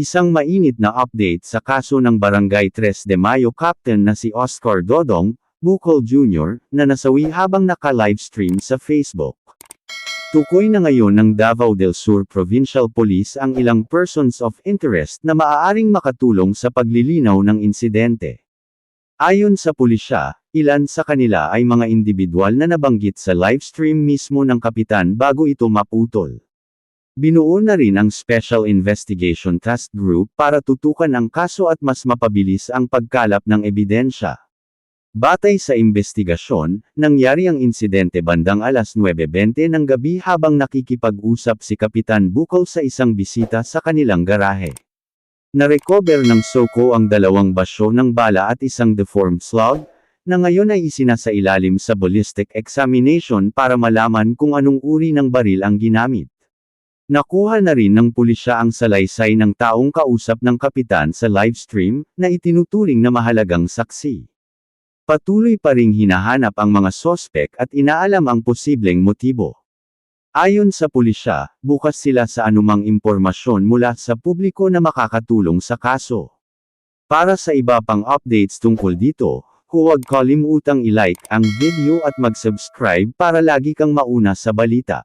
Isang mainit na update sa kaso ng Barangay 3 de Mayo captain na si Oscar Dodong, Bukol Jr., na nasawi habang naka-livestream sa Facebook. Tukoy na ngayon ng Davao del Sur Provincial Police ang ilang persons of interest na maaaring makatulong sa paglilinaw ng insidente. Ayon sa pulisya, ilan sa kanila ay mga individual na nabanggit sa livestream mismo ng kapitan bago ito maputol. Binuo na rin ang Special Investigation Task Group para tutukan ang kaso at mas mapabilis ang pagkalap ng ebidensya. Batay sa investigasyon, nangyari ang insidente bandang alas 9.20 ng gabi habang nakikipag-usap si Kapitan Bukol sa isang bisita sa kanilang garahe. Narecover ng Soko ang dalawang basyo ng bala at isang deformed slug, na ngayon ay isinasailalim sa ballistic examination para malaman kung anong uri ng baril ang ginamit. Nakuha na rin ng pulisya ang salaysay ng taong kausap ng kapitan sa livestream, na itinuturing na mahalagang saksi. Patuloy pa ring hinahanap ang mga sospek at inaalam ang posibleng motibo. Ayon sa pulisya, bukas sila sa anumang impormasyon mula sa publiko na makakatulong sa kaso. Para sa iba pang updates tungkol dito, huwag kalimutang i-like ang video at mag-subscribe para lagi kang mauna sa balita.